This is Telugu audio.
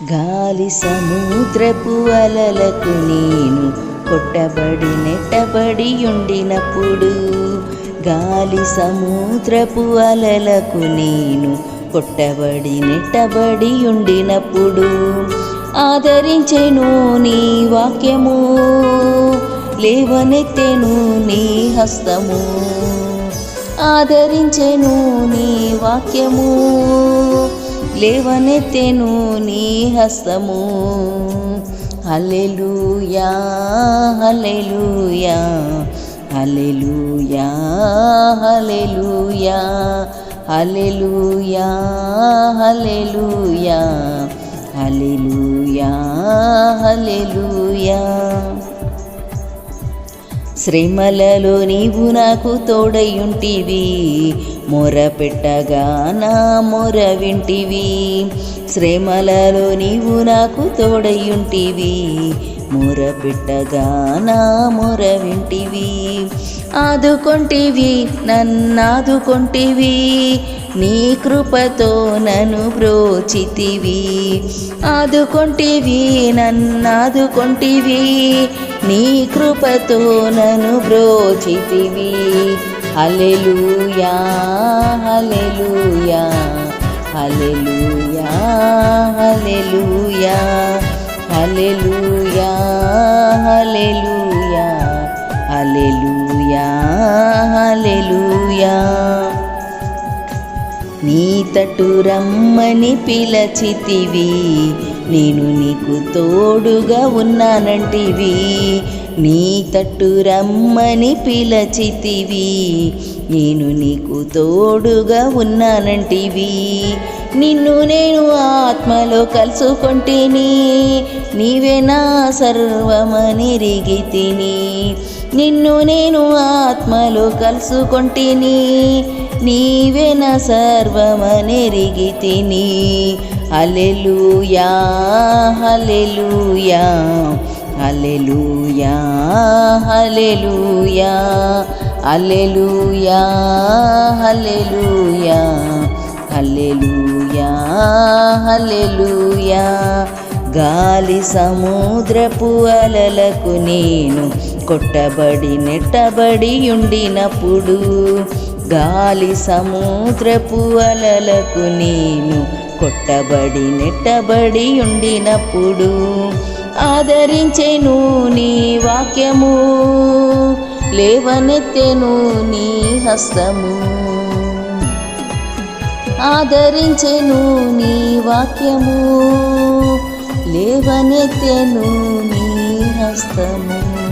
గాలి సముద్రపు అలలకు నేను కొట్టబడి నెట్టబడి ఉండినప్పుడు గాలి సముద్రపు అలలకు నేను కొట్టబడి నెట్టబడి ఉండినప్పుడు ఆదరించెను నీ వాక్యము లేవనెత్తెను నీ హస్తము. ఆదరించెను నీ వాక్యము లేవనెత్తెను నీ హస్తము. హల్లెలూయా hallelujah hallelujah hallelujah hallelujah hallelujah hallelujah హల్లెలూయా. శ్రమలలో నీవు నాకు తోడయుంటివి. మొర పెట్టగా నా మొర వింటివి శ్రమలలో నీవు నాకు తోడయుంటివి. మొర నా మొర వింటివి ఆదుకొంటివి నన్నాదుకొంటివి. నీ కృపతో నన్ను బ్రోచితివి. ఆదుకొంటివి నన్నాదుకొంటివి. నీ కృపతో నన్ను బ్రోచితివి. Hallelujah hallelujah hallelujah hallelujah hallelujah hallelujah hallelujah hallelujah. నీ తట్టు రమ్మని పిలచితివి నేను నీకు తోడుగా ఉన్నానంటివి. నీ తట్టు రమ్మని పిలచితివి. నేను నీకు తోడుగా ఉన్నానంటివి. నిన్ను నేను ఆత్మలో కలుసుకొంటిని. నీవే నా సర్వమనిరిగి తిని నిన్ను నేను ఆత్మలో కలుసుకొంటిని. నీవే నా సర్వమనెరిగి తిని అలెలుయా హల్లెలూయా. Hallelujah hallelujah hallelujah hallelujah hallelujah హల్లెలూయా. గాలి సముద్రపు అలలకు నేను కొట్టబడి నెట్టబడి ఉండినప్పుడు గాలి సముద్రపు అలలకు నేను కొట్టబడి నెట్టబడి ఉండినప్పుడు ఆదరించెను నీ వాక్యము లేవనెత్తెను నీ హస్తము. ఆదరించెను నీ వాక్యము లేవనెత్తెను నీ హస్తము.